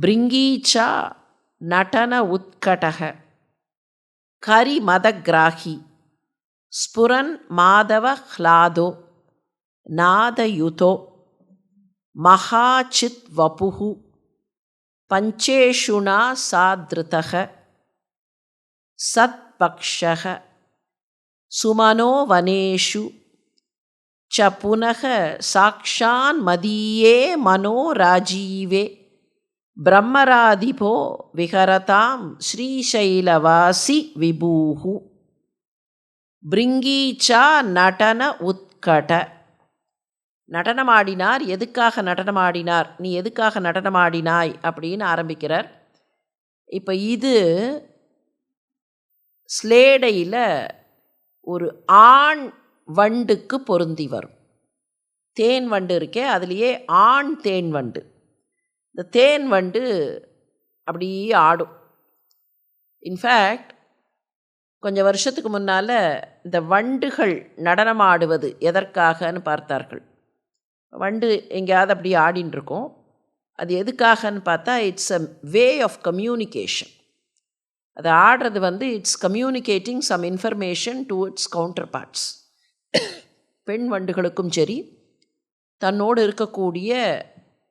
பிரிங்கீச்சா நடன உத்கடக கரிமதகிராகி ஸ்புரன் மாதவ ஹ்லாதோ. நாதயுதோ. மகாச்சித் வபுகு பஞ்சேஷுணா சாதிருதக. சத்பக்ஷக. சுமனோவனேஷு ச புனக சாக்ஷான் மதீயே மனோராஜீவே பிரம்மராதிபோ விஹரதாம் ஸ்ரீசைலவாசி விபூஹு. பிரிங்கீச்சா நடன உத்கட. நடனமாடினார் எதுக்காக நடனமாடினார் நீ எதுக்காக நடனமாடினாய் அப்படின்னு ஆரம்பிக்கிறார். இப்போ இது ஸ்லேடையில் ஒரு ஆண் வண்டுக்கு பொருந்தி வரும். தேன் வண்டு இருக்கே அதுலேயே ஆண் தேன் வண்டு. இந்த தேன் வண்டு அப்படியே ஆடும். இன்ஃபேக்ட் கொஞ்சம் வருஷத்துக்கு முன்னால் இந்த வண்டுகள் நடனமாடுவது எதற்காகன்னு பார்த்தார்கள். வண்டு எங்கேயாவது அப்படி ஆடின்னு இருக்கும் அது எதுக்காகன்னு பார்த்தா it's a way of communication அது ஆடுறது வந்து it's communicating some information to its counterparts பெண் வண்டுகளுக்கும் சரி தன்னோடு இருக்கக்கூடிய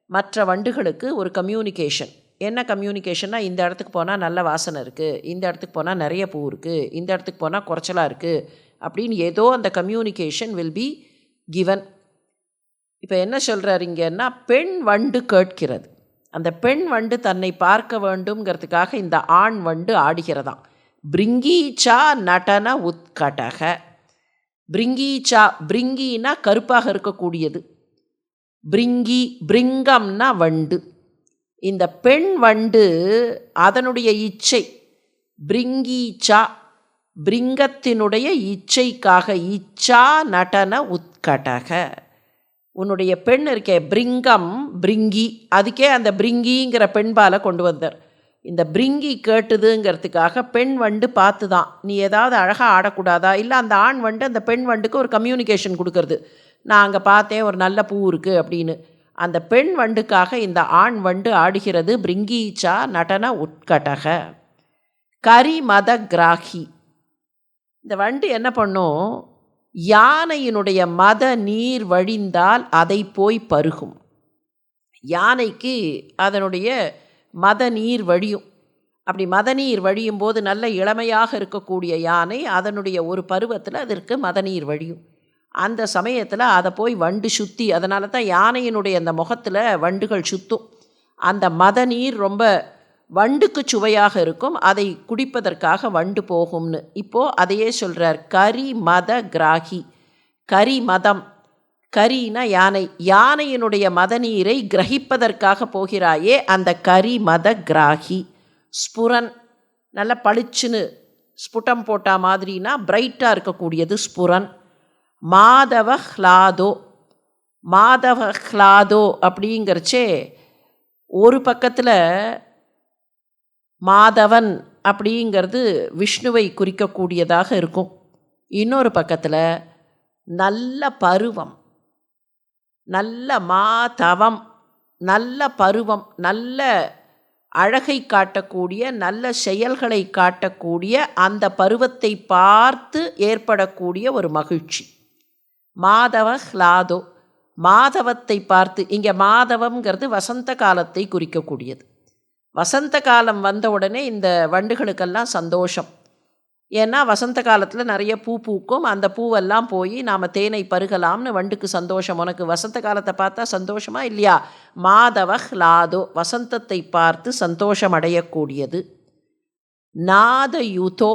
மற்ற வண்டுகளுக்கு ஒரு கம்யூனிகேஷன் என்ன கம்யூனிகேஷன்னா இந்த இடத்துக்கு போனால் நல்ல வாசனை இருக்குது இந்த இடத்துக்கு போனால் நிறைய பூ இருக்குது இந்த இடத்துக்கு போனால் குறைச்சலாக இருக்குது அப்படின்னு ஏதோ அந்த கம்யூனிகேஷன் வில் பி கிவன் இப்போ என்ன சொல்கிறார் இங்கன்னா பெண் வண்டு கேட்கிறது. அந்த பெண் வண்டு தன்னை பார்க்க வேண்டும்ங்கிறதுக்காக இந்த ஆண் வண்டு ஆடுகிறதாம் பிரிங்கீச்சா நடன உத்கடக. பிரிங்கீச்சா பிரிங்கினா கருப்பாக இருக்கக்கூடியது. பிரிங்கி பிரிங்கம்னா வண்டு. இந்த பெண் வண்டு அதனுடைய இச்சை. பிரிங்கீச்சா பிரிங்கத்தினுடைய இச்சைக்காக இச்சா நடன உத்கடக. உன்னுடைய பெண் இருக்கே பிரிங்கம் பிரிங்கி. அதுக்கே அந்த பிரிங்கிங்கிற பெண்பாலை கொண்டு வந்தார். இந்த பிரிங்கி கேட்டுதுங்கிறதுக்காக பெண் வண்டு பார்த்து தான் நீ ஏதாவது அழகாக ஆடக்கூடாதா? இல்லை அந்த ஆண் வண்டு அந்த பெண் வண்டுக்கு ஒரு கம்யூனிகேஷன் கொடுக்கறது. நான் அங்கே பார்த்தேன் ஒரு நல்ல பூ இருக்குது அப்படின்னு. அந்த பெண் வண்டுக்காக இந்த ஆண் வண்டு ஆடுகிறது பிரிங்கீச்சா நடன உட்கடக கரிமத கிராகி. இந்த வண்டு என்ன பண்ணும்? யானையினுடைய மத நீர் வழிந்தால் அதை போய் பருகும். யானைக்கு அதனுடைய மத நீர் வழியும். அப்படி மத நீர் வழியும் போது நல்ல இளமையாக இருக்கக்கூடிய யானை அதனுடைய ஒரு பருவத்தில் அதற்கு மத நீர் வழியும். அந்த சமயத்தில் அதை போய் வண்டு சுற்றி அதனால தான் யானையினுடைய அந்த முகத்தில் வண்டுகள் சுற்றும் அந்த மத நீர் ரொம்ப வண்டுக்கு சுவையாக இருக்கும். அதை குடிப்பதற்காக வண்டு போகும்னு. இப்போது அதையே சொல்கிறார் கரி மத கிராகி. கரி மதம் கரினா யானை. யானையினுடைய மத நீரை கிரகிப்பதற்காக போகிறாயே அந்த கரி மத கிராகி. ஸ்புரன் நல்ல பளிச்சுன்னு ஸ்புட்டம் போட்டால் மாதிரினா பிரைட்டாக இருக்கக்கூடியது ஸ்புரன். மாதவ ஹ்லாதோ மாதவ ஹ்லாதோ அப்படிங்கிறச்சே ஒரு பக்கத்தில் மாதவன் அப்படிங்கிறது விஷ்ணுவை குறிக்கக்கூடியதாக இருக்கும். இன்னொரு பக்கத்தில் நல்ல பருவம். நல்ல மாதவம் நல்ல பருவம் நல்ல அழகை காட்டக்கூடிய நல்ல செயல்களை காட்டக்கூடிய அந்த பருவத்தை பார்த்து ஏற்படக்கூடிய ஒரு மகிழ்ச்சி. மாதவ ஹ்லாதோ மாதவத்தை பார்த்து இங்கே மாதவங்கிறது வசந்த காலத்தை குறிக்கக்கூடியது. வசந்த காலம் வந்த உடனே இந்த வண்டுகளுக்கெல்லாம் சந்தோஷம். ஏன்னா வசந்த காலத்தில் நிறைய பூ பூக்கும். அந்த பூவெல்லாம் போய் நாம் தேனை பருகலாம்னு வண்டுக்கு சந்தோஷம். உனக்கு வசந்த காலத்தை பார்த்தா சந்தோஷமா இல்லையா? மாதவ ஹ்லாதோ வசந்தத்தை பார்த்து சந்தோஷம் அடையக்கூடியது. நாத யூதோ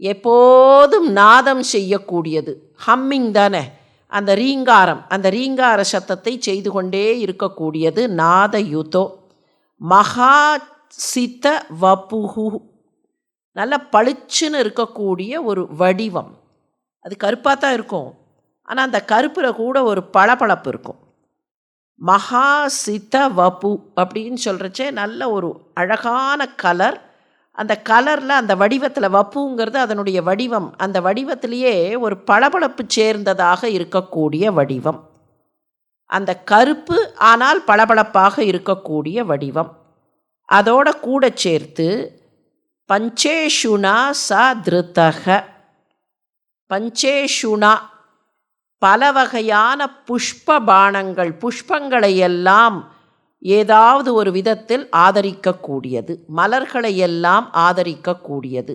எப்போதும் நாதம் செய்யக்கூடியது. ஹம்மிங் தானே? அந்த ரீங்காரம் அந்த ரீங்கார சத்தத்தை செய்து கொண்டே இருக்கக்கூடியது நாத யுதோ மகா சித்த வபுகு நல்ல பளிச்சுன்னு இருக்கக்கூடிய ஒரு வடிவம். அது கருப்பாக தான் இருக்கும். ஆனால் அந்த கருப்பில் கூட ஒரு பளபளப்பு இருக்கும். மகா சித்த வபு அப்படின்னு சொல்கிறச்சே நல்ல ஒரு அழகான கலர் அந்த கலரில் அந்த வடிவத்தில் வப்புங்கிறது அதனுடைய வடிவம். அந்த வடிவத்திலேயே ஒரு பளபளப்பு சேர்ந்ததாக இருக்கக்கூடிய வடிவம். அந்த கருப்பு ஆனால் பளபளப்பாக இருக்கக்கூடிய வடிவம். அதோட கூட சேர்த்து பஞ்சேஷுனா சா திருத்தக. பஞ்சேஷுனா பல வகையான புஷ்ப பானங்கள் புஷ்பங்களை எல்லாம் ஏதாவது ஒரு விதத்தில் ஆதரிக்கக்கூடியது. மலர்களை எல்லாம் ஆதரிக்கக்கூடியது.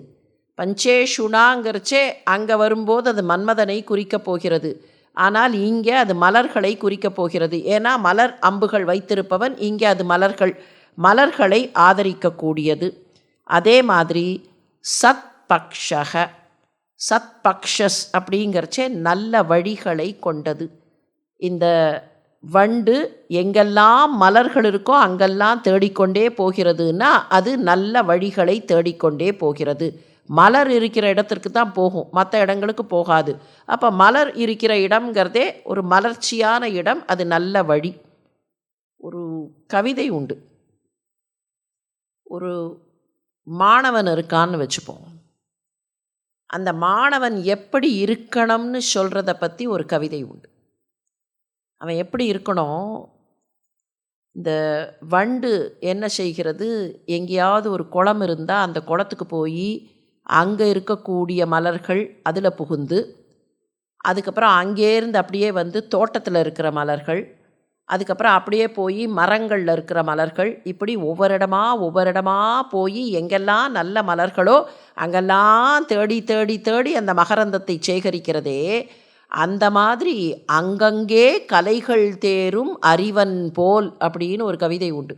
பஞ்சேஷுனாங்கிறச்சே அங்கே வரும்போது அது மன்மதனை குறிக்கப் போகிறது. ஆனால் இங்கே அது மலர்களை குறிக்கப் போகிறது. ஏன்னா மலர் அம்புகள் வைத்திருப்பவன் இங்கே அது மலர்கள் மலர்களை ஆதரிக்கக்கூடியது. அதே மாதிரி சத்பக்ஷக சத்பக்ஷஸ் அப்படிங்கிறச்சே நல்ல வழிகளை கொண்டது. இந்த வண்டு எங்கெல்லாம் மலர்கள் இருக்கோ அங்கெல்லாம் தேடிக்கொண்டே போகிறதுன்னா அது நல்ல வழிகளை தேடிக்கொண்டே போகிறது. மலர் இருக்கிற இடத்திற்கு தான் போகும். மற்ற இடங்களுக்கு போகாது. அப்போ மலர் இருக்கிற இடம்ங்கிறதே ஒரு மலர்ச்சியான இடம். அது நல்ல வழி. ஒரு கவிதை உண்டு. ஒரு மாணவன் இருக்கான்னு வச்சுப்போம். அந்த மாணவன் எப்படி இருக்கணும்னு சொல்கிறத பற்றி ஒரு கவிதை உண்டு. அவன் எப்படி இருக்கணும்? இந்த வண்டு என்ன செய்கிறது? எங்கேயாவது ஒரு குளம் இருந்தால் அந்த குளத்துக்கு போய் அங்கே இருக்கக்கூடிய மலர்கள் அதில் புகுந்து அதுக்கப்புறம் அங்கேருந்து அப்படியே வந்து தோட்டத்தில் இருக்கிற மலர்கள் அதுக்கப்புறம் அப்படியே போய் மரங்களில் இருக்கிற மலர்கள் இப்படி ஒவ்வொரு இடமா ஒவ்வொரு இடமா போய் எங்கெல்லாம் நல்ல மலர்களோ அங்கெல்லாம் தேடி தேடி தேடி அந்த மகரந்தத்தை சேகரிக்கிறதே அந்த மாதிரி அங்கங்கே கலைகள் தேரும் அறிவன் போல் அப்படின்னு ஒரு கவிதை உண்டு.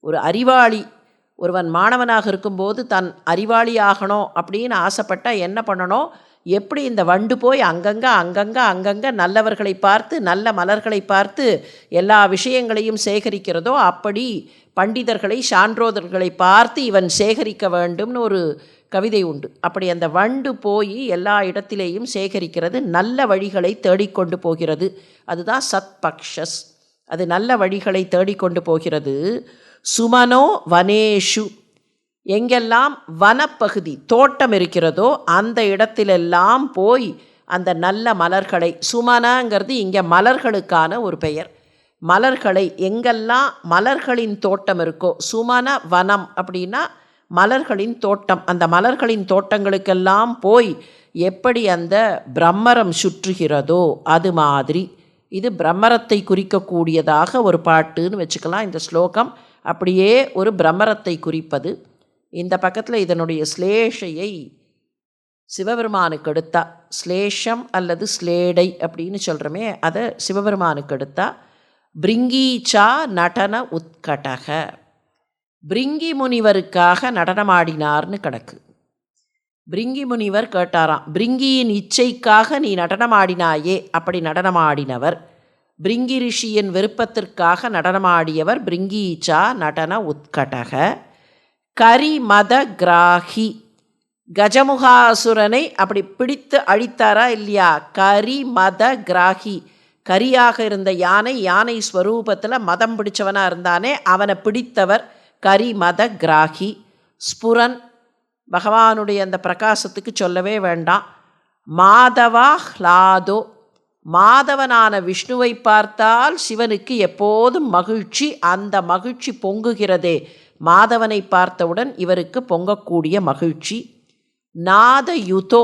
ஒரு அறிவாளி ஒருவன் மாணவனாக இருக்கும்போது தன் அறிவாளி ஆகணும் அப்படின்னு ஆசைப்பட்டால் என்ன பண்ணணும்? எப்படி இந்த வண்டு போய் அங்கங்கே அங்கங்கே அங்கங்கே நல்லவர்களை பார்த்து நல்ல மலர்களை பார்த்து எல்லா விஷயங்களையும் சேகரிக்கிறதோ அப்படி பண்டிதர்களை சான்றோதர்களை பார்த்து இவன் சேகரிக்க வேண்டும்னு ஒரு கவிதை உண்டு. அப்படி அந்த வண்டு போய் எல்லா இடத்திலேயும் சேகரிக்கிறது நல்ல வழிகளை தேடிக்கொண்டு போகிறது. அதுதான் சத்பக்ஷஸ். அது நல்ல வழிகளை தேடிக்கொண்டு போகிறது. சுமனோ வனேஷு. எங்கெல்லாம் வனப்பகுதி தோட்டம் இருக்கிறதோ அந்த இடத்திலெல்லாம் போய் அந்த நல்ல மலர்களை சுமனங்கிறது இங்கே மலர்களுக்கான ஒரு பெயர். மலர்களை எங்கெல்லாம் மலர்களின் தோட்டம் இருக்கோ சுமன வனம் அப்படின்னா மலர்களின் தோட்டம். அந்த மலர்களின் தோட்டங்களுக்கெல்லாம் போய் எப்படி அந்த பிரம்மரம் சுற்றுகிறதோ அது மாதிரி. இது பிரம்மரத்தை குறிக்கக்கூடியதாக ஒரு பாட்டுன்னு வச்சுக்கலாம் இந்த ஸ்லோகம். அப்படியே ஒரு பிரம்மரத்தை குறிப்பது. இந்த பக்கத்தில் இதனுடைய ஸ்லேஷையை சிவபெருமானுக்கு எடுத்தா ஸ்லேஷம் அல்லது ஸ்லேடை அப்படின்னு சொல்கிறோமே அதை சிவபெருமானுக்கு எடுத்தா பிரிங்கீச்சா நடன உத்கடக. பிரிங்கி முனிவருக்காக நடனமாடினார்னு கிடக்கு பிரிங்கி முனிவர் கேட்டாராம் பிரிங்கியின் இச்சைக்காக நீ நடனமாடினாயே அப்படி நடனமாடினவர். பிரிங்கி ரிஷியின் விருப்பத்திற்காக நடனமாடியவர் பிரிங்கீச்சா நடன உத்கடக. கரிமத கிராகி கஜமுகாசுரனை அப்படி பிடித்து அழித்தாரா இல்லையா? கரிமத கிராகி கரியாக இருந்த யானை யானை ஸ்வரூபத்தில் மதம் பிடிச்சவனாக இருந்தானே அவனை பிடித்தவர் கரிமத கிராகி ஸ்புரன் பகவானுடைய அந்த பிரகாசத்துக்கு சொல்லவே வேண்டாம். மாதவா ஹ்லாதோ. மாதவனான விஷ்ணுவை பார்த்தால் சிவனுக்கு எப்போதும் மகிழ்ச்சி அந்த மகிழ்ச்சி பொங்குகிறதே. மாதவனை பார்த்தவுடன் இவருக்கு பொங்கக்கூடிய மகிழ்ச்சி. நாத யுதோ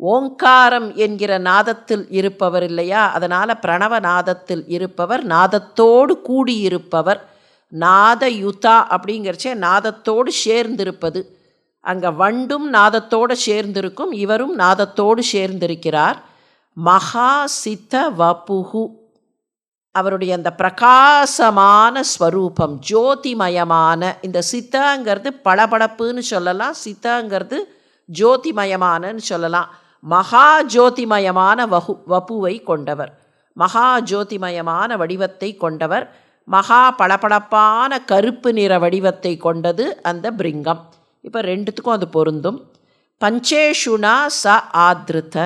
ஓங்காரம் என்கிற நாதத்தில் இருப்பவர் இல்லையா? அதனால் பிரணவ நாதத்தில் இருப்பவர் நாதத்தோடு கூடியிருப்பவர் நாத யுதா அப்படிங்கிறச்சே நாதத்தோடு சேர்ந்திருப்பது. அங்கே வண்டும் நாதத்தோடு சேர்ந்திருக்கும் இவரும் நாதத்தோடு சேர்ந்திருக்கிறார். மகா சித்த வபுகு அவருடைய அந்த பிரகாசமான ஸ்வரூபம் ஜோதிமயமான இந்த சித்தங்கிறது பளபளப்புன்னு சொல்லலாம் சித்தங்கிறது ஜோதிமயமானன்னு சொல்லலாம். மகா ஜோதிமயமான வகு வப்புவை கொண்டவர். மகா ஜோதிமயமான வடிவத்தை கொண்டவர். மகா பளபளப்பான கருப்பு நிற வடிவத்தை கொண்டது அந்த பிரிங்கம். இப்போ ரெண்டுத்துக்கும் அது பொருந்தும். பஞ்சேஷுனா ச ஆத்ருத.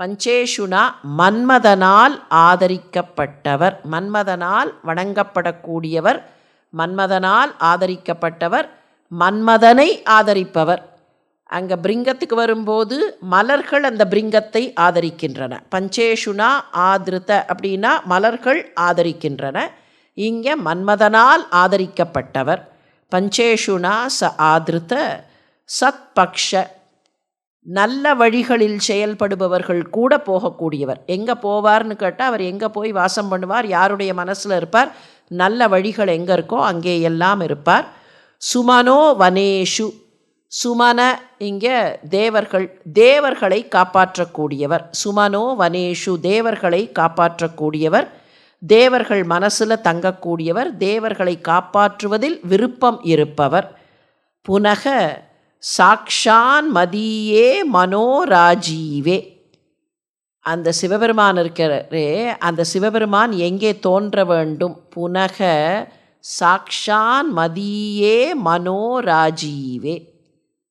பஞ்சேஷுனா மன்மதனால் ஆதரிக்கப்பட்டவர். மன்மதனால் வணங்கப்படக்கூடியவர். மன்மதனால் ஆதரிக்கப்பட்டவர். மன்மதனை ஆதரிப்பவர். அங்கே பிரிங்கத்துக்கு வரும்போது மலர்கள் அந்த பிரிங்கத்தை ஆதரிக்கின்றன. பஞ்சேஷுனா ஆதிருத்த அப்படின்னா மலர்கள் ஆதரிக்கின்றன. இங்கே மன்மதனால் ஆதரிக்கப்பட்டவர். பஞ்சேஷுனா ச ஆதிருத்த சத்பக்ஷ நல்ல வழிகளில் செயல்படுபவர்கள் கூட போகக்கூடியவர். எங்கே போவார்னு கேட்டால் அவர் எங்கே போய் வாசம் பண்ணுவார் யாருடைய மனசில் இருப்பார் நல்ல வழிகள் எங்கே இருக்கோ அங்கே எல்லாம் இருப்பார். சுமனோ வனேஷு. சுமன இங்கே தேவர்கள் தேவர்களை காப்பாற்றக்கூடியவர். சுமனோ வனேஷு தேவர்களை காப்பாற்றக்கூடியவர். தேவர்கள் மனசில் தங்கக்கூடியவர் தேவர்களை காப்பாற்றுவதில் விருப்பம் இருப்பவர். புனக சாக்ஷான் மதியே மனோராஜீவே. அந்த சிவபெருமான் இருக்கிறே அந்த சிவபெருமான் எங்கே தோன்ற வேண்டும்? புனக சாக்ஷான் மதியே மனோராஜீவே.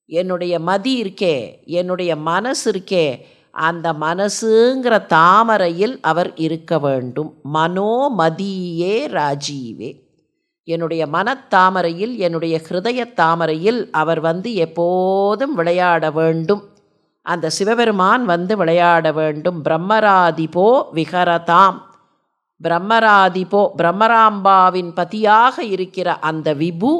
என்னுடைய மதி இருக்கே என்னுடைய மனசு இருக்கே அந்த மனசுங்கிற தாமரையில் அவர் இருக்க வேண்டும். மனோமதியே ராஜீவே. என்னுடைய மனத்தாமரையில் என்னுடைய ஹிருதய தாமரையில் அவர் வந்து எப்போதும் விளையாட வேண்டும். அந்த சிவபெருமான் வந்து விளையாட வேண்டும். பிரம்மராதிபோ விகரதாம் பிரம்மராதிபோ பிரம்மராம்பாவின் பதியாக இருக்கிற அந்த விபு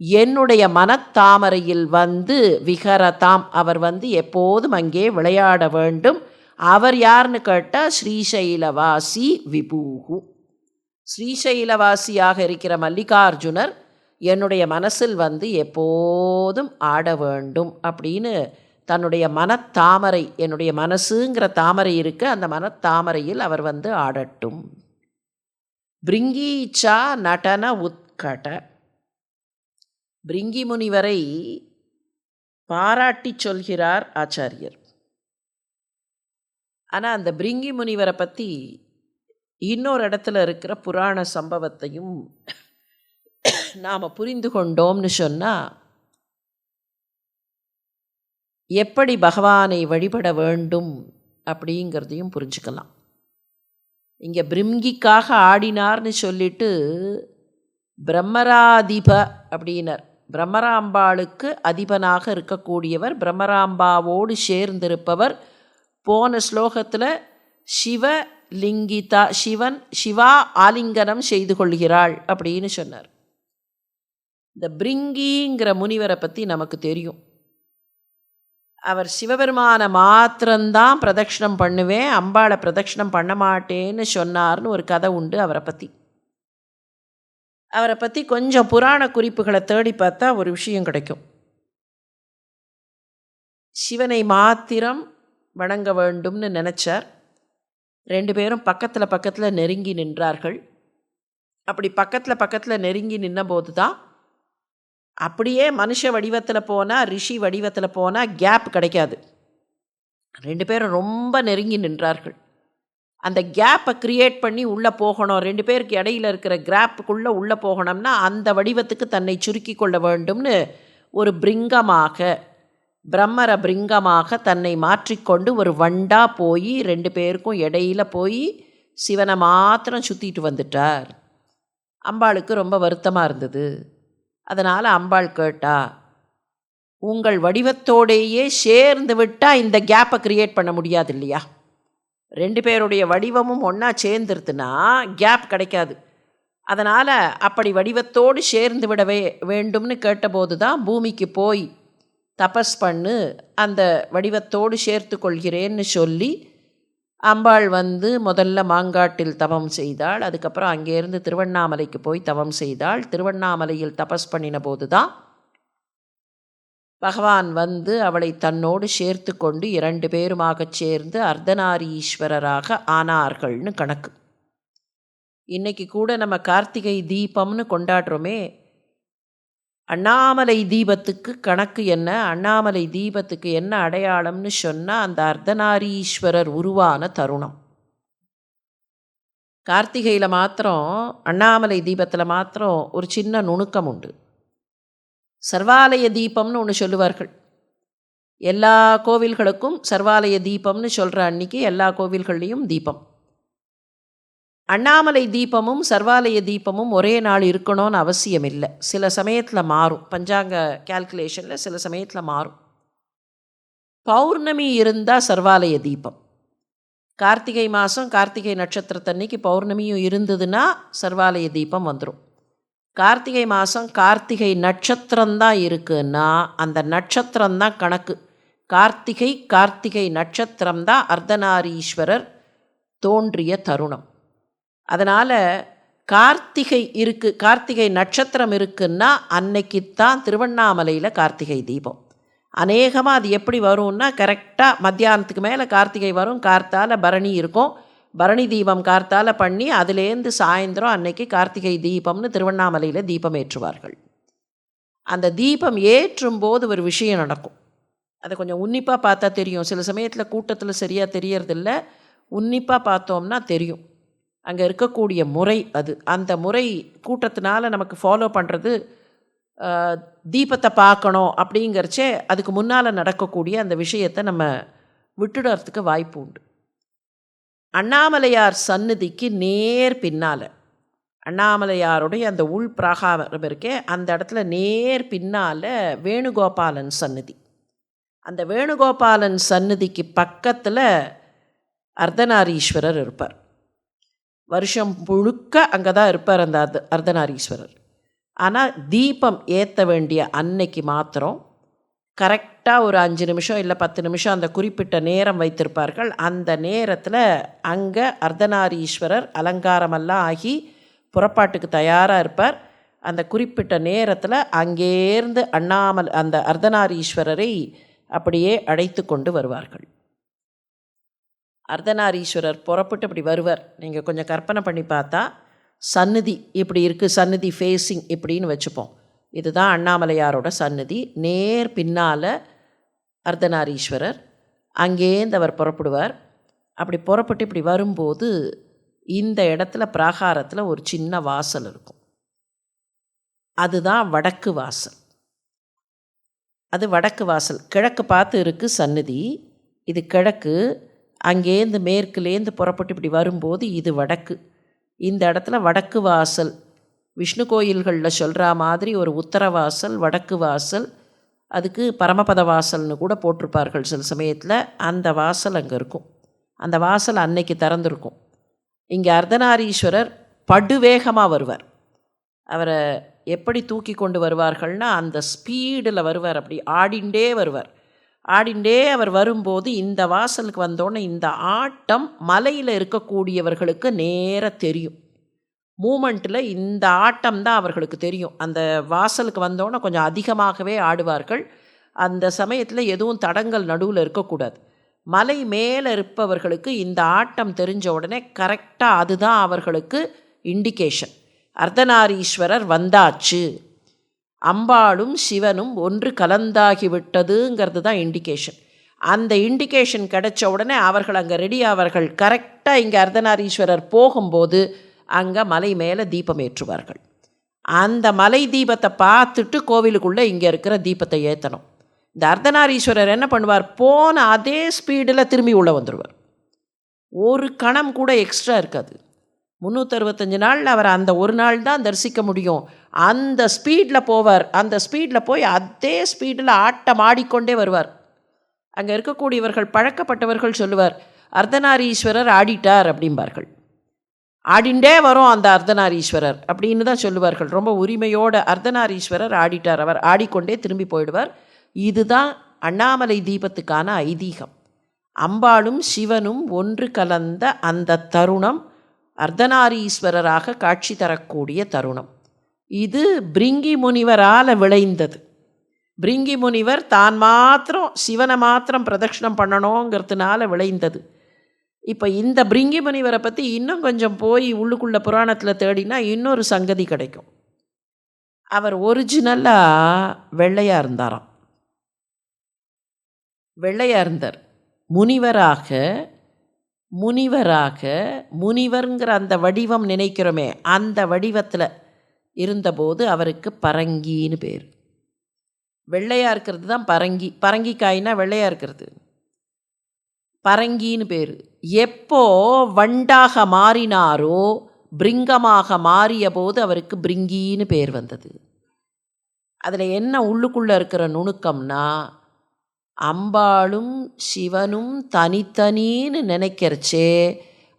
என்னுடைய மனத்தாமரையில் வந்து விகரதாம் அவர் வந்து எப்போதும் அங்கே விளையாட வேண்டும். அவர் யாருன்னு கேட்டால் ஸ்ரீசைலவாசி விபூகு. ஸ்ரீசைலவாசியாக இருக்கிற மல்லிகார்ஜுனர் என்னுடைய மனசில் வந்து எப்போதும் ஆட வேண்டும் அப்படின்னு தன்னுடைய மனத்தாமரை என்னுடைய மனசுங்கிற தாமரை இருக்கு அந்த மனத்தாமரையில் அவர் வந்து ஆடட்டும். பிரிங்கீச்சா நடன உத்கட. பிரிங்கி முனிவரை பாராட்டி சொல்கிறார் ஆச்சாரியர். ஆனால் அந்த பிரிங்கி முனிவரை பற்றி இன்னொரு இடத்துல இருக்கிற புராண சம்பவத்தையும் நாம் புரிந்து கொண்டோம்னு சொன்னால் எப்படி பகவானை வழிபட வேண்டும் அப்படிங்கிறதையும் புரிஞ்சுக்கலாம். இங்கே பிரிம்கிக்காக ஆடினார்னு சொல்லிட்டு பிரம்மராதிப அப்படின்னர். பிரம்மராம்பாளுக்கு அதிபனாக இருக்கக்கூடியவர் பிரம்மராம்பாவோடு சேர்ந்திருப்பவர் போன ஸ்லோகத்தில் சிவ லிங்கிதா சிவன் சிவா ஆலிங்கனம் செய்து கொள்கிறாள் அப்படின்னு சொன்னார். இந்த பிரிங்கிங்கிற முனிவரை பற்றி நமக்கு தெரியும். அவர் சிவபெருமானை மாத்திரம்தான் பிரதட்சிணம் பண்ணுவேன் அம்பாளை பிரதட்சிணம் பண்ண மாட்டேன்னு சொன்னார்னு ஒரு கதை உண்டு அவரை பற்றி அவரை பற்றி கொஞ்சம் புராண குறிப்புகளை தேடி பார்த்தா ஒரு விஷயம் கிடைக்கும். சிவனை மாத்திரம் வணங்க வேண்டும்னு நினச்சார். ரெண்டு பேரும் பக்கத்தில் பக்கத்தில் நெருங்கி நின்றார்கள். அப்படி பக்கத்தில் பக்கத்தில் நெருங்கி நின்னபோது தான் அப்படியே மனுஷ வடிவத்தில் போனால் ரிஷி வடிவத்தில் போனால் கேப் கிடைக்காது. ரெண்டு பேரும் ரொம்ப நெருங்கி நின்றார்கள். அந்த கேப்பை க்ரியேட் பண்ணி உள்ளே போகணும். ரெண்டு பேருக்கு இடையில இருக்கிற கிராப்புக்குள்ளே உள்ளே போகணும்னா அந்த வடிவத்துக்கு தன்னை சுருக்கி கொள்ள வேண்டும்னு ஒரு பிரிங்கமாக பிரம்மர பிரிங்கமாக தன்னை மாற்றிக்கொண்டு ஒரு வண்டா போய் ரெண்டு பேருக்கும் இடையில போய் சிவனை மாத்திரம் சுற்றிட்டு வந்துட்டார். அம்பாளுக்கு ரொம்ப வருத்தமாக இருந்தது. அதனால் அம்பாள் கேட்டா உங்கள் வடிவத்தோடையே சேர்ந்து விட்டால் இந்த கேப்பை க்ரியேட் பண்ண முடியாது இல்லையா? ரெண்டு பேருடைய வடிவமும் ஒன்றா சேர்ந்துருதுன்னா கேப் கிடைக்காது. அதனால் அப்படி வடிவத்தோடு சேர்ந்து விடவே வேண்டும்னு கேட்டபோது தான் பூமிக்கு போய் தபஸ் பண்ணு அந்த வடிவத்தோடு சேர்த்து கொள்கிறேன்னு சொல்லி அம்பாள் வந்து முதல்ல மாங்காட்டில் தவம் செய்தாள். அதுக்கப்புறம் அங்கேருந்து திருவண்ணாமலைக்கு போய் தவம் செய்தாள். திருவண்ணாமலையில் தபஸ் பண்ணின போது தான் பகவான் வந்து அவளை தன்னோடு சேர்த்து கொண்டு இரண்டு பேருமாகச் சேர்ந்து அர்த்தநாரீஸ்வரராக ஆனார்கள்னு கணக்கு. இன்றைக்கி கூட நம்ம கார்த்திகை தீபம்னு கொண்டாடுறோமே அண்ணாமலை தீபத்துக்கு கணக்கு என்ன? அண்ணாமலை தீபத்துக்கு என்ன அடையாளம்னு சொன்னால் அந்த அர்த்தநாரீஸ்வரர் உருவான தருணம். கார்த்திகையில் மாத்திரம் அண்ணாமலை தீபத்தில் மாத்திரம் ஒரு சின்ன நுணுக்கம் உண்டு. சர்வாலய தீபம்னு ஒன்று சொல்லுவார்கள். எல்லா கோவில்களுக்கும் சர்வாலய தீபம்னு சொல்கிற அன்னைக்கு எல்லா கோவில்கள்லேயும் தீபம். அண்ணாமலை தீபமும் சர்வாலய தீபமும் ஒரே நாள் இருக்கணும்னு அவசியம் இல்லை சில சமயத்தில் மாறும். பஞ்சாங்க கேல்குலேஷனில் சில சமயத்தில் மாறும். பௌர்ணமி இருந்தால் சர்வாலய தீபம். கார்த்திகை மாதம் கார்த்திகை நட்சத்திரத்தன்னைக்கு பௌர்ணமியும் இருந்ததுன்னா சர்வாலய தீபம் வந்துடும் கார்த்திகை மாதம் கார்த்திகை நட்சத்திரம்தான் இருக்குன்னா அந்த நட்சத்திரம்தான் கணக்கு. கார்த்திகை கார்த்திகை நட்சத்திரம்தான் அர்த்தநாரீஸ்வரர் தோன்றிய தருணம். அதனால் கார்த்திகை இருக்குது கார்த்திகை நட்சத்திரம் இருக்குன்னா அன்னைக்கு தான் திருவண்ணாமலையில் கார்த்திகை தீபம். அநேகமாக அது எப்படி வரும்னா கரெக்டாக மத்தியானத்துக்கு மேலே கார்த்திகை வரும் கார்த்தால பரணி இருக்கும். பரணி தீபம் கார்த்தால பண்ணி அதுலேருந்து சாயந்தரம் அன்னைக்கு கார்த்திகை தீபம்னு திருவண்ணாமலையில் தீபம் ஏற்றுவார்கள். அந்த தீபம் ஏற்றும் போது ஒரு விஷயம் நடக்கும். அதை கொஞ்சம் உன்னிப்பாக பார்த்தா தெரியும். சில சமயத்தில் கூட்டத்தில் சரியாக தெரியறதில்ல. உன்னிப்பாக பார்த்தோம்னா தெரியும். அங்கே இருக்கக்கூடிய முறை அது. அந்த முறை கூட்டத்தினால நமக்கு ஃபாலோ பண்ணுறது தீபத்தை பார்க்கணும் அப்படிங்கிறச்சே அதுக்கு முன்னால் நடக்கக்கூடிய அந்த விஷயத்தை நம்ம விட்டுடுறதுக்கு வாய்ப்பு உண்டு. அண்ணாமலையார் சந்நிதிக்கு நேர் பின்னால் அண்ணாமலையாருடைய அந்த உள் பிராகாரம் இருக்கே அந்த இடத்துல நேர் பின்னால் வேணுகோபாலன் சந்நிதி. அந்த வேணுகோபாலன் சந்நிதிக்கு பக்கத்தில் அர்த்தநாரீஸ்வரர் இருப்பார். வருஷம் முழுக்க அங்கே தான் இருப்பார் அந்த அர்த்த அர்த்தநாரீஸ்வரர். ஆனால் தீபம் ஏற்ற வேண்டிய அன்னைக்கு மாத்திரம் கரெக்டாக ஒரு அஞ்சு நிமிஷம் இல்லை பத்து நிமிஷம் அந்த குறிப்பிட்ட நேரம் வைத்திருப்பார்கள். அந்த நேரத்தில் அங்கே அர்த்தநாரீஸ்வரர் அலங்காரமெல்லாம் ஆகி புறப்பாட்டுக்கு தயாராக இருப்பார். அந்த குறிப்பிட்ட நேரத்தில் அங்கேருந்து அண்ணாமல் அந்த அர்த்தநாரீஸ்வரரை அப்படியே அழைத்து கொண்டு வருவார்கள். அர்த்தநாரீஸ்வரர் புறப்பட்டு இப்படி வருவார். நீங்கள் கொஞ்சம் கற்பனை பண்ணி பார்த்தா சந்நிதி இப்படி இருக்குது சந்நிதி ஃபேஸிங் இப்படின்னு வச்சுப்போம். இதுதான் அண்ணாமலையாரோட சந்நிதி. நேர் பின்னால் அர்த்தநாரீஸ்வரர் அங்கேருந்து அவர் புறப்படுவார். அப்படி புறப்பட்டு இப்படி வரும்போது இந்த இடத்துல பிராகாரத்தில் ஒரு சின்ன வாசல் இருக்கும். அதுதான் வடக்கு வாசல். அது வடக்கு வாசல். கிழக்கு பார்த்து இருக்குது சந்நிதி. இது கிழக்கு அங்கேருந்து மேற்குலேருந்து புறப்பட்டு இப்படி வரும்போது இது வடக்கு. இந்த இடத்துல வடக்கு வாசல். விஷ்ணு கோயில்களில் சொல்கிற மாதிரி ஒரு உத்தர வாசல் வடக்கு வாசல் அதுக்கு பரமபத வாசல்னு கூட போட்டிருப்பார்கள் சில சமயத்தில். அந்த வாசல் அங்கே இருக்கும். அந்த வாசல் அன்னைக்கு திறந்துருக்கும். இங்கே அர்த்தநாரீஸ்வரர் படுவேகமாக வருவார். அவரை எப்படி தூக்கி கொண்டு வருவார்கள்னா அந்த ஸ்பீடில் வருவார். அப்படி ஆடிண்டே வருவார். ஆடிண்டே அவர் வரும்போது இந்த வாசலுக்கு வந்தோடனே இந்த ஆட்டம் மலையில் இருக்கக்கூடியவர்களுக்கு நேர தெரியும். மூமெண்ட்டில் இந்த ஆட்டம் தான் அவர்களுக்கு தெரியும். அந்த வாசலுக்கு வந்தோடனே கொஞ்சம் அதிகமாகவே ஆடுவார்கள். அந்த சமயத்தில் எதுவும் தடங்கள் நடுவில் இருக்கக்கூடாது. மலை மேலே இருப்பவர்களுக்கு இந்த ஆட்டம் தெரிஞ்ச உடனே கரெக்டாக அதுதான் அவர்களுக்கு இண்டிகேஷன். அர்த்தநாரீஸ்வரர் வந்தாச்சு. அம்பாளும் சிவனும் ஒன்று கலந்தாகிவிட்டதுங்கிறது தான் இண்டிகேஷன் அந்த இண்டிகேஷன் கிடைச்ச உடனே அவர்கள் அங்கே ரெடி அவர்கள் கரெக்டாக இங்கே அர்த்தநாரீஸ்வரர் போகும்போது அங்கே மலை மேலே தீபம் ஏற்றுவார்கள். அந்த மலை தீபத்தை பார்த்துட்டு கோவிலுக்குள்ளே இங்கே இருக்கிற தீபத்தை ஏற்றணும் இந்த அர்த்தநாரீஸ்வரர் என்ன பண்ணுவார்? போன அதே ஸ்பீடில் திரும்பி உள்ளே வந்துடுவார் ஒரு கணம் கூட எக்ஸ்ட்ரா இருக்காது. முந்நூற்றறுபத்தஞ்சு நாளில் அவர் அந்த ஒரு நாள் தான் தரிசிக்க முடியும். அந்த ஸ்பீடில் போவார். அந்த ஸ்பீடில் போய் அதே ஸ்பீடில் ஆட்டம் ஆடிக்கொண்டே வருவார். அங்கே இருக்கக்கூடியவர்கள் பழக்கப்பட்டவர்கள் சொல்லுவார் அர்த்தநாரீஸ்வரர் ஆடிட்டார் அப்படிம்பார்கள். ஆடிண்டே வரும் அந்த அர்த்தநாரீஸ்வரர் அப்படின்னு தான் சொல்லுவார்கள். ரொம்ப உரிமையோட அர்த்தநாரீஸ்வரர் ஆடிட்டார். அவர் ஆடிக்கொண்டே திரும்பி போயிடுவார். இதுதான் அண்ணாமலை தீபத்துக்கான ஐதீகம். அம்பாளும் சிவனும் ஒன்று கலந்த அந்த தருணம் அர்த்தநாரீஸ்வரராக காட்சி தரக்கூடிய தருணம். இது பிரிங்கி முனிவரால் விளைந்தது. பிரிங்கி முனிவர் தான் மாத்திரம் சிவனை மாத்திரம் பிரதட்சிணம் பண்ணணுங்கிறதுனால விளைந்தது. இப்போ இந்த பிரிங்கி முனிவரை பற்றி இன்னும் கொஞ்சம் போய் உள்ளுக்குள்ள புராணத்தில் தேடினா இன்னொரு சங்கதி கிடைக்கும். அவர் ஒரிஜினலாக வெள்ளையாக இருந்தாராம். வெள்ளையாக இருந்தார். முனிவராக முனிவராக முனிவருங்கிற அந்த வடிவம் நினைக்கிறோமே அந்த வடிவத்தில் இருந்தபோது அவருக்கு பரங்கின்னு பேர். வெள்ளையாக இருக்கிறது தான் பரங்கி. பரங்கிக்காய்னா வெள்ளையாக இருக்கிறது. பரங்கின்னு பேர். எப்போ வண்டாக மாறினாரோ பிரிங்கமாக மாறிய போது அவருக்கு பிரிங்கின்னு பேர் வந்தது. அதில் என்ன உள்ளுக்குள்ளே இருக்கிற நுணுக்கம்னா அம்பாளும் சிவனும் தனித்தனின்னு நினைக்கிறச்சே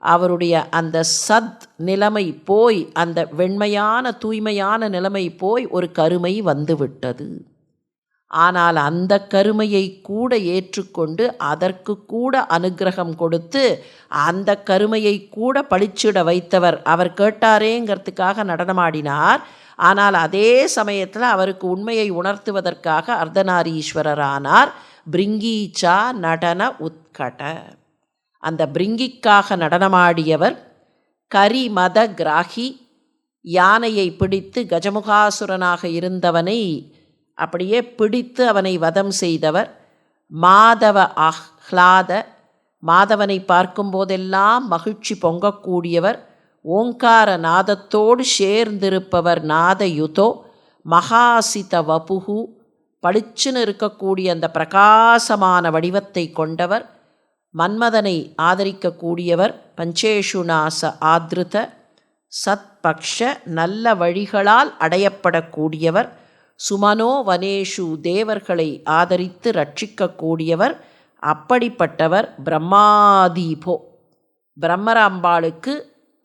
அவருடைய அந்த சத் நிலைமை போய் அந்த வெண்மையான தூய்மையான நிலைமை போய் ஒரு கருமை வந்துவிட்டது. ஆனால் அந்த கருமையை கூட ஏற்றுக்கொண்டு அதற்கு கூட அனுக்கிரகம் கொடுத்து அந்த கருமையை கூட பளிச்சிட வைத்தவர். அவர் கேட்டாரேங்கிறதுக்காக நடனமாடினார். ஆனால் அதே சமயத்தில் அவருக்கு உண்மையை உணர்த்துவதற்காக அர்த்தநாரீஸ்வரரானார். பிரிங்கீச்சா நடன உத்கட. அந்த பிரிங்கிக்காக நடனமாடியவர் கரிமத கிராகி யானையை பிடித்து கஜமுகாசுரனாக இருந்தவனை அப்படியே பிடித்து அவனை வதம் செய்தவர் மாதவ ஆஹ்லாத மாதவனை பார்க்கும்போதெல்லாம் மகிழ்ச்சி பொங்கக்கூடியவர் ஓங்கார நாதத்தோடு சேர்ந்திருப்பவர் நாதயுதோ மகாசித வபுகு பளிச்சுன்னு இருக்கக்கூடிய அந்த பிரகாசமான வடிவத்தை கொண்டவர் மன்மதனை ஆதரிக்கக்கூடியவர் பஞ்சேஷுநாச ஆத்ருத சத்பக்ஷ நல்ல வழிகளால் அடையப்படக்கூடியவர் சுமனோ வனேஷு தேவர்களை ஆதரித்து ரட்சிக்கக்கூடியவர் அப்படிப்பட்டவர் பிரம்மாதீபோ. பிரம்மராம்பாளுக்கு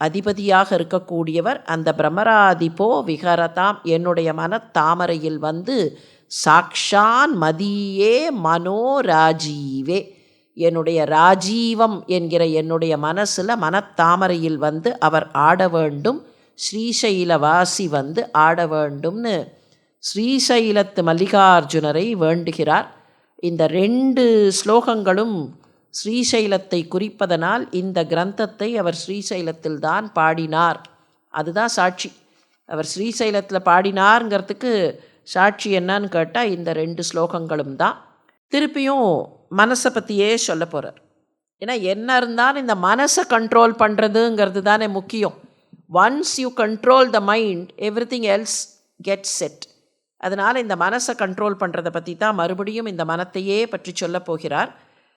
அதிபதியாக இருக்கக்கூடியவர் அந்த பிரம்மராதிபோ விஹரதாம் என்னுடைய மனத்தாமரையில் வந்து சாக்ஷான் மதியே மனோராஜீவே என்னுடைய ராஜீவம் என்கிற என்னுடைய மனசில் மனத்தாமரையில் வந்து அவர் ஆட வேண்டும். ஸ்ரீசைலவாசி வந்து ஆட வேண்டும்னு ஸ்ரீசைலத்து மல்லிகார்ஜுனரை வேண்டுகிறார். இந்த ரெண்டு ஸ்லோகங்களும் ஸ்ரீசைலத்தை குறிப்பதனால் இந்த கிரந்தத்தை அவர் ஸ்ரீசைலத்தில் தான் பாடினார். அதுதான் சாட்சி. அவர் ஸ்ரீசைலத்தில் பாடினார்ங்கிறதுக்கு சாட்சி என்னன்னு கேட்டால் இந்த ரெண்டு ஸ்லோகங்களும் தான். திருப்பியும் மனசை பற்றியே சொல்ல போகிறார் ஏன்னா என்ன இருந்தாலும் இந்த மனசை கண்ட்ரோல் பண்ணுறதுங்கிறது தானே முக்கியம். Once you control the mind everything else get set அதனால் இந்த மனசை கண்ட்ரோல் பண்ணுறதை பற்றி தான் மறுபடியும் இந்த மனத்தையே பற்றி சொல்ல போகிறார்.